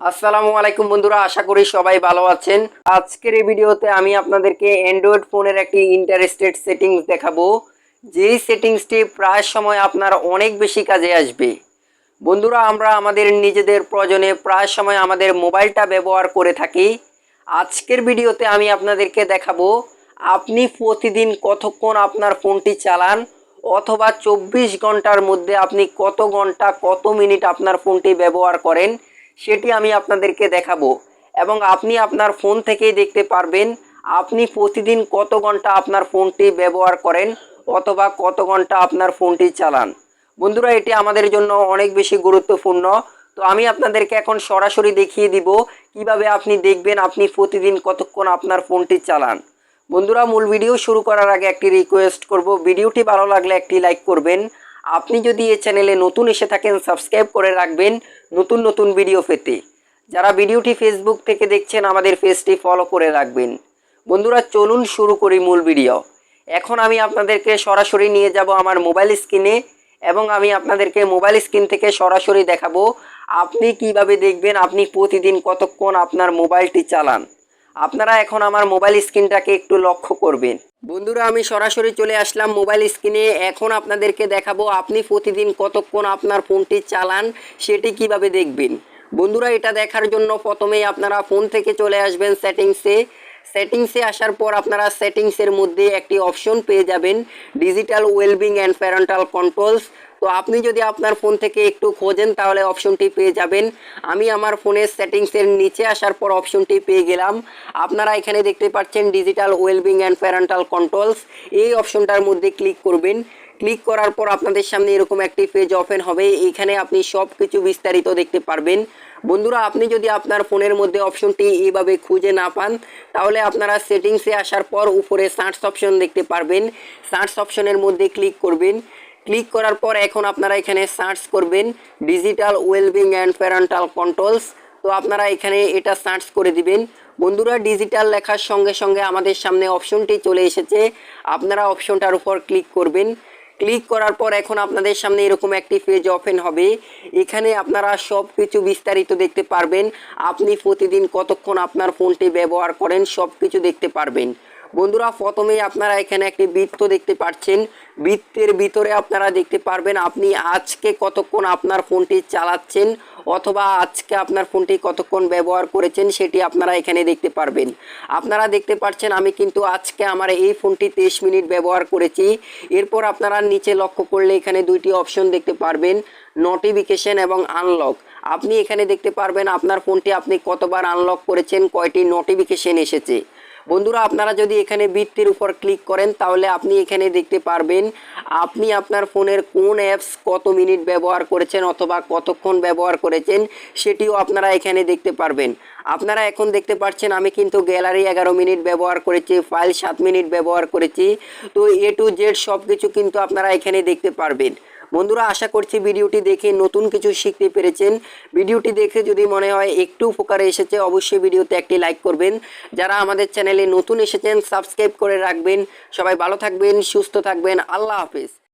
আসসালামু আলাইকুম বন্ধুরা, আশা করি সবাই ভালো আছেন। আজকের এই ভিডিওতে আমি আপনাদেরকে অ্যান্ড্রয়েড ফোনের একটি ইন্টারেস্টেড সেটিংস দেখাবো। যেই সেটিংসটি প্রায় সময় আপনার অনেক বেশি কাজে আসবে। বন্ধুরা, আমরা আমাদের নিজেদের প্রয়োজনে প্রায় সময় আমাদের মোবাইলটা ব্যবহার করে থাকি। আজকের ভিডিওতে আমি আপনাদেরকে দেখাবো, আপনি প্রতিদিন কতক্ষণ আপনার ফোনটি চালান, অথবা চব্বিশ ঘণ্টার মধ্যে আপনি কত ঘণ্টা, কত মিনিট আপনার ফোনটি ব্যবহার করেন সেটি আমি আপনাদেরকে দেখাবো। এবং আপনি আপনার ফোন থেকেই দেখতে পারবেন আপনি প্রতিদিন কত ঘণ্টা আপনার ফোনটি ব্যবহার করেন অথবা কত ঘণ্টা আপনার ফোনটি চালান। বন্ধুরা, এটি আমাদের জন্য অনেক বেশি গুরুত্বপূর্ণ। তো আমি আপনাদেরকে এখন সরাসরি দেখিয়ে দিব কীভাবে আপনি দেখবেন আপনি প্রতিদিন কতক্ষণ আপনার ফোনটি চালান। বন্ধুরা, মূল ভিডিও শুরু করার আগে একটি রিকোয়েস্ট করব। ভিডিওটি ভালো লাগলে একটি লাইক করবেন। আপনি যদি এই চ্যানেলে নতুন এসে থাকেন, সাবস্ক্রাইব করে রাখবেন নতুন নতুন ভিডিও পেতে। যারা ভিডিওটি ফেসবুক থেকে দেখছেন, আমাদের পেজটি ফলো করে রাখবেন। বন্ধুরা, চলুন শুরু করি মূল ভিডিও। এখন আমি আপনাদেরকে সরাসরি নিয়ে যাব আমার মোবাইল স্ক্রিনে এবং আমি আপনাদেরকে মোবাইল স্ক্রিন থেকে সরাসরি দেখাবো, আপনি কীভাবে দেখবেন, আপনি প্রতিদিন কতক্ষণ আপনার মোবাইলটি চালান। আপনারা এখন আমার মোবাইল স্ক্রিনটাকে একটু লক্ষ্য করবেন। বন্ধুরা, আমি সরাসরি চলে আসলাম মোবাইল স্ক্রিনে। এখন আপনাদেরকে দেখাবো আপনি প্রতিদিন কতক্ষণ আপনার ফোনটি চালান, সেটি কীভাবে দেখবেন। বন্ধুরা, এটা দেখার জন্য প্রথমেই আপনারা ফোন থেকে চলে আসবেন সেটিংসে। সেটিংসে আসার পর আপনারা সেটিংসের মধ্যে একটি অপশন পেয়ে যাবেন, digital wellbeing and parental controls. তো আপনি যদি আপনার ফোন থেকে একটু খোঁজেন, তাহলে অপশনটি পেয়ে যাবেন। আমি আমার ফোনের সেটিংসের নিচে আসার পর অপশনটি পেয়ে গেলাম। আপনারা এখানে দেখতে পাচ্ছেন digital wellbeing and parental controls এই অপশনটার মধ্যে ক্লিক করবেন। ক্লিক করার পর আপনাদের সামনে এরকম একটি পেজ ওপেন হবে। এখানে আপনি সব কিছু বিস্তারিত দেখতে পারবেন। বন্ধুরা, আপনি যদি আপনার ফোনের মধ্যে অপশনটি এইভাবে খুঁজে না পান, তাহলে আপনারা সেটিংসে আসার পর উপরে সার্চ অপশন দেখতে পারবেন। সার্চ অপশনের মধ্যে ক্লিক করবেন। ক্লিক করার পর এখন আপনারা এখানে সার্চ করবেন digital wellbeing and parental controls. তো আপনারা এখানে এটা সার্চ করে দিবেন। বন্ধুরা, ডিজিটাল লেখার সঙ্গে সঙ্গে আমাদের সামনে অপশনটি চলে এসেছে। আপনারা অপশনটার উপর ক্লিক করবেন। ক্লিক করার পর এখন আপনাদের সামনে এরকম একটি পেজ ওপেন হবে। এখানে আপনারা সব কিছু বিস্তারিত দেখতে পারবেন। আপনি প্রতিদিন কতক্ষণ আপনার ফোনটি ব্যবহার করেন সব কিছু দেখতে পারবেন। বন্ধুরা, প্রথমেই আপনারা এখানে একটি বৃত্ত দেখতে পাচ্ছেন। বৃত্তের ভিতরে আপনারা দেখতে পারবেন আপনি আজকে কতক্ষণ আপনার ফোনটি চালাচ্ছেন অথবা আজকে আপনার ফোনটি কতক্ষণ ব্যবহার করেছেন সেটি আপনারা এখানে দেখতে পারবেন। আপনারা দেখতে পাচ্ছেন আমি কিন্তু আজকে আমার এই ফোনটি তেইশ মিনিট ব্যবহার করেছি। এরপর আপনারা নিচে লক্ষ্য করলে এখানে দুইটি অপশন দেখতে পারবেন নোটিফিকেশন এবং আনলক আপনি এখানে দেখতে পারবেন আপনার ফোনটি আপনি কতবার আনলক করেছেন, কয়টি নোটিফিকেশন এসেছে। বন্ধুরা, আপনারা যদি এখানে বৃত্তির উপর ক্লিক করেন, তাহলে আপনি এখানে দেখতে পারবেন আপনি আপনার ফোনের কোন অ্যাপস কত মিনিট ব্যবহার করেছেন অথবা কতক্ষণ ব্যবহার করেছেন, সেটিও আপনারা এখানে দেখতে পারবেন। আপনারা এখন দেখতে পাচ্ছেন, আমি কিন্তু গ্যালারি এগারো মিনিট ব্যবহার করেছি, ফাইল সাত মিনিট ব্যবহার করেছি। তো এ টু জেড সব কিছু কিন্তু আপনারা এখানে দেখতে পারবেন। বন্ধুরা, আশা করছি ভিডিওটি দেখে নতুন কিছু শিখতে পেরেছেন। ভিডিওটি দেখে যদি মনে হয় একটু উপকারে এসেছে, অবশ্যই ভিডিওতে একটি লাইক করবেন। যারা আমাদের চ্যানেলে নতুন এসেছেন, সাবস্ক্রাইব করে রাখবেন। সবাই ভালো থাকবেন, সুস্থ থাকবেন। আল্লাহ হাফিজ।